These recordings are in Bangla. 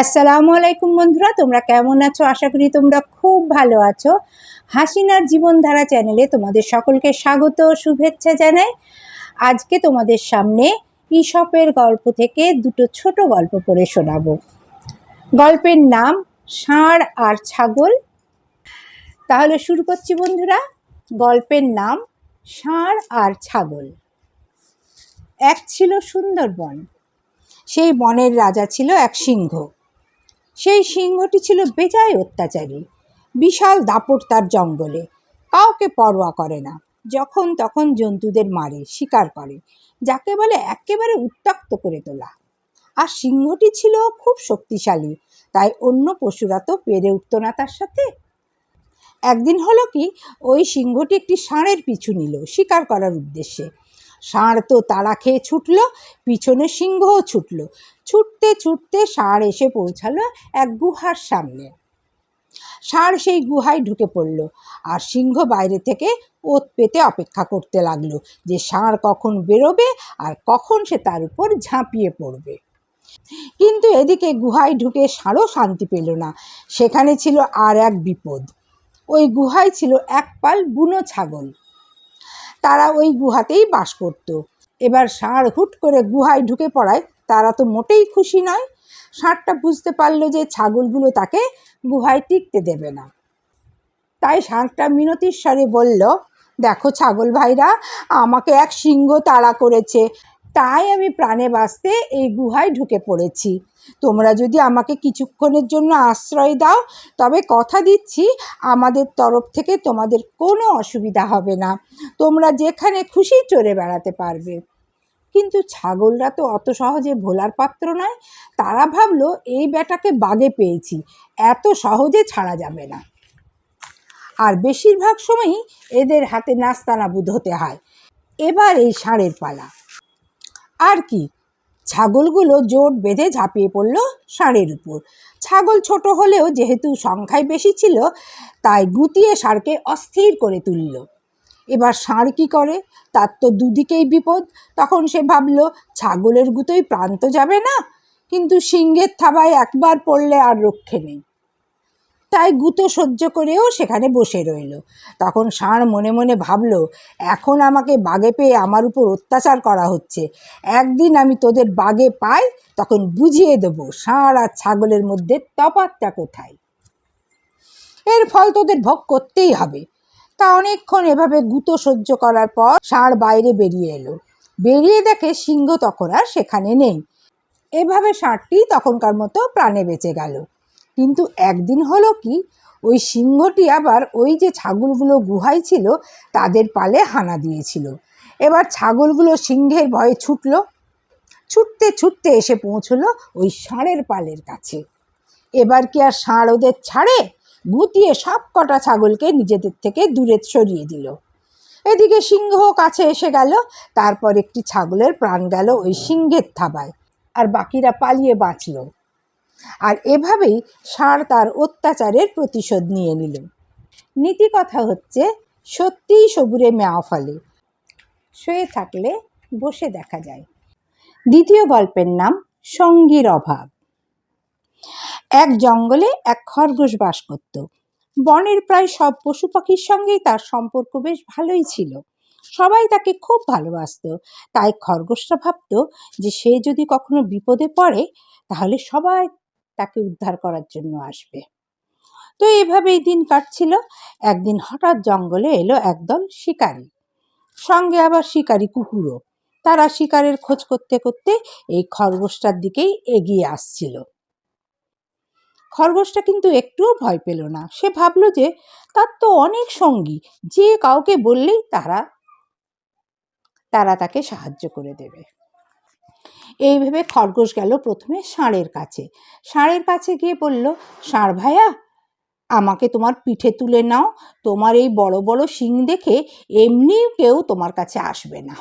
আসসালামু আলাইকুম বন্ধুরা, তোমরা কেমন আছো? আশা করি তোমরা খুব ভালো আছো। হাসিনার জীবনধারা চ্যানেলে তোমাদের সকলকে স্বাগত শুভেচ্ছা জানাই। আজকে তোমাদের সামনে ইসপের গল্প থেকে দুটো ছোট গল্প পড়ে শোনাবো। গল্পের নাম, ষাঁড় আর ছাগল। তাহলে শুরু করছি বন্ধুরা। গল্পের নাম, ষাঁড় আর ছাগল। এক ছিল সুন্দরবন। সেই বনের রাজা ছিল এক সিংহ। সেই সিংহটি ছিল বেজায় অত্যাচারী। বিশাল দাপট তার জঙ্গলে। কাউকে পরোয়া করে না। যখন তখন জন্তুদের মারে, শিকার করে, যাকে বলে একেবারে উত্তক্ত করে তোলা। আর সিংহটি ছিল খুব শক্তিশালী, তাই অন্য পশুরা তো পেরে উঠতো না তার সাথে। একদিন হলো কি, ওই সিংহটি একটি ষাঁড়ের পিছু নিল, শিকার করার উদ্দেশ্যে। ষাঁড় তো তাড়া খেয়ে ছুটল, পিছনে সিংহও ছুটল। ছুটতে ছুটতে ষাঁড় এসে পৌঁছালো এক গুহার সামনে। ষাঁড় সেই গুহায় ঢুকে পড়ল আর সিংহ বাইরে থেকে ওত পেতে অপেক্ষা করতে লাগল যে ষাঁড় কখন বেরোবে আর কখন সে তার উপর ঝাঁপিয়ে পড়বে। কিন্তু এদিকে গুহায় ঢুকে ষাঁড়ও শান্তি পেল না। সেখানে ছিল আর এক বিপদ। ওই গুহায় ছিল এক পাল বুনো ছাগল। তারা ওই গুহাতেই বাস করত। এবার ষাঁড় হুট করে গুহায় ঢুকে পড়ায়, তারা তো মোটেই খুশি নয়। ষাঁড়টা বুঝতে পারল যে ছাগলগুলো তাকে গুহায় টিকতে দেবে না। তাই ষাঁড়টা মিনতির স্বরে বলল, দেখো ছাগল ভাইরা, আমাকে এক সিংহ তাড়া করেছে। তাই আমি প্রাণে বাঁচতে এই গুহায় ঢুকে পড়েছি। তোমরা যদি আমাকে কিছুক্ষণের জন্য আশ্রয় দাও, তবে কথা দিচ্ছি, আমাদের তরফ থেকে তোমাদের কোনো অসুবিধা হবে না। তোমরা যেখানে খুশি চড়ে বেড়াতে পারবে। কিন্তু ছাগলরা তো অত সহজে ভোলার পাত্র নয়। তারা ভাবলো, এই বেটাকে বাগে পেয়েছি, এত সহজে ছাড়া যাবে না। আর বেশিরভাগ সময়ই এদের হাতে নাস্তানাবুদ হতে হয়। এবার এই ষাঁড়ের পালা। আর কি? ছাগলগুলো জোট বেঁধে ঝাঁপিয়ে পড়ল ষাঁড়ের উপর। ছাগল ছোট হলেও যেহেতু সংখ্যায় বেশি ছিল, তাই গুতিয়ে ষাঁড়কে অস্থির করে তুলল। এবার ষাঁড় কী করে? তার তো দুদিকেই বিপদ। তখন সে ভাবল, ছাগলের গুতোই প্রাণ তো যাবে না। কিন্তু সিংহের থাবায় একবার পড়লে আর রক্ষে নেই। তাই গুতো সহ্য করেও সেখানে বসে রইল। তখন ষাঁড় মনে মনে ভাবল, এখন আমাকে বাগে পেয়ে আমার উপর অত্যাচার করা হচ্ছে। একদিন আমি তোদের বাগে পাই, তখন বুঝিয়ে দেব ষাঁড় আর ছাগলের মধ্যে তফাৎটা কোথায়। এর ফল তোদের ভোগ করতেই হবে। তা অনেকক্ষণ এভাবে গুতো সহ্য করার পর ষাঁড় বাইরে বেরিয়ে এলো। বেরিয়ে দেখে সিংহ তখন আর সেখানে নেই। এভাবে ষাঁড়টি তখনকার মতো প্রাণে বেঁচে গেল। কিন্তু একদিন হলো কি, ওই সিংহটি আবার ওই যে ছাগলগুলো গুহায় ছিল, তাদের পালে হানা দিয়েছিল। এবার ছাগলগুলো সিংহের ভয়ে ছুটলো। ছুটতে ছুটতে এসে পৌঁছলো ওই ষাঁড়ের পালের কাছে। এবার কি আর ষাঁড় ওদের ছাড়ে? গুটিয়ে সব কটা ছাগলকে নিজেদের থেকে দূরে সরিয়ে দিল। এদিকে সিংহ কাছে এসে গেল, তারপর একটি ছাগলের প্রাণ গেল ওই সিংহের থাবায়। আর বাকিরা পালিয়ে বাঁচল। আর এভাবেই ষাঁড় তার অত্যাচারের প্রতিশোধ নিয়ে নিল। নীতি কথা হচ্ছে, সত্যিই সবুরে মেয়া ফলে। শুয়ে থাকলে বসে দেখা যায়। দ্বিতীয় গল্পের নাম, সঙ্গীর অভাব। এক জঙ্গলে এক খরগোশ বাস করত। বনের প্রায় সব পশু পাখির সঙ্গেই তার সম্পর্ক বেশ ভালোই ছিল। সবাই তাকে খুব ভালোবাসতো। তাই খরগোশটা ভাবতো যে সে যদি কখনো বিপদে পড়ে, তাহলে সবাই তাকে উদ্ধার করার জন্য আসবে। তো এইভাবেই দিন কাটছিল। একদিন হঠাৎ জঙ্গলে এলো একদল শিকারী। সঙ্গে আবার শিকারী কুকুরও। তারা শিকারের খোঁজ করতে করতে এই খরগোশটার দিকেই এগিয়ে আসছিল। খরগোশটা কিন্তু একটুও ভয় পেল না। সে ভাবলো যে তার তো অনেক সঙ্গী। যে কাউকে বললেই তারা তারা তাকে সাহায্য করে দেবে। এই ভেবে খরগোশ গেল প্রথমে ষাঁড়ের কাছে। ষাঁড়ের কাছে গিয়ে বলল, ষাঁড় ভাইয়া, আমাকে তোমার পিঠে তুলে নাও। তোমার এই বড় বড় শিং দেখে এমনি কেউ তোমার কাছে আসবে না।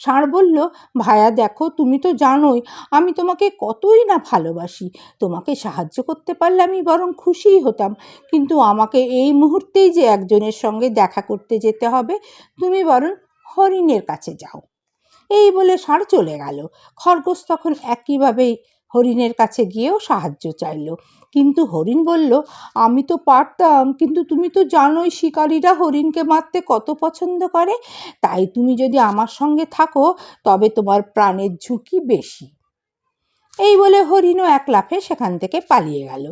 ষাঁড় বলল ভায়া দেখো, তুমি তো জানোই, আমি তোমাকে কতই না ভালোবাসি। তোমাকে সাহায্য করতে পারলে আমি বরং খুশিই হতাম। কিন্তু আমাকে এই মুহূর্তেই যে একজনের সঙ্গে দেখা করতে যেতে হবে, তুমি বরং হরিণের কাছে যাও। এই বলে ষাঁড় চলে গেল। খরগোশ তখন একইভাবেই হরিণের কাছে গিয়েও সাহায্য চাইলো। কিন্তু হরিণ বলল, আমি তো পারতাম, কিন্তু তুমি তো জানোই শিকারীরা হরিণকে মারতে কত পছন্দ করে। তাই তুমি যদি আমার সঙ্গে থাকো, তবে তোমার প্রাণের ঝুঁকি বেশি এই বলে হরিণও এক লাফে সেখান থেকে পালিয়ে গেল।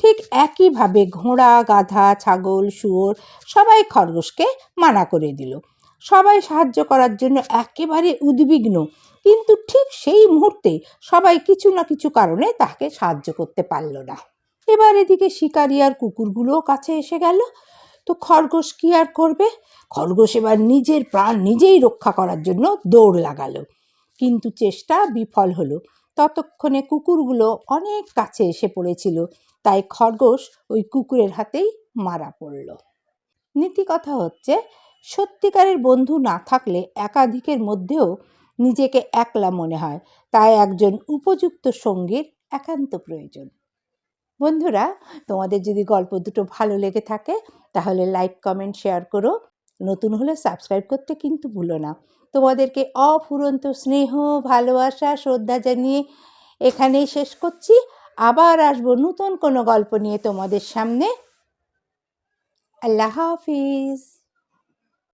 ঠিক একইভাবে ঘোড়া, গাধা, ছাগল, শুয়োর সবাই খরগোশকে মানা করে দিল। সবাই সাহায্য করার জন্য একেবারে উদ্বিগ্ন। কিন্তু ঠিক সেই মুহূর্তে সবাই কিছু না কিছু কারণে তাকে সাহায্য করতে পারল না। এবার এদিকে শিকারি আর কুকুরগুলোও কাছে এসে গেল। তো খরগোশ কি আর করবে? খরগোশ এবার নিজের প্রাণ নিজেই রক্ষা করার জন্য দৌড় লাগালো। কিন্তু চেষ্টা বিফল হলো। ততক্ষণে কুকুরগুলো অনেক কাছে এসে পড়েছিল। তাই খরগোশ ওই কুকুরের হাতেই মারা পড়ল। নীতি কথা হচ্ছে সত্যিকারের বন্ধু না থাকলে একাধিকের মধ্যেও নিজেকে একলা মনে হয়। তাই একজন উপযুক্ত সঙ্গীর একান্ত প্রয়োজন। বন্ধুরা, তোমাদের যদি গল্প দুটো ভালো লেগে থাকে, তাহলে লাইক, কমেন্ট, শেয়ার করো। নতুন হলে সাবস্ক্রাইব করতে কিন্তু ভুলো না। তোমাদেরকে অফুরন্ত স্নেহ, ভালোবাসা, শ্রদ্ধা জানিয়ে এখানেই শেষ করছি। আবার আসব নতুন কোনো গল্প নিয়ে তোমাদের সামনে। আল্লাহ হাফিজ।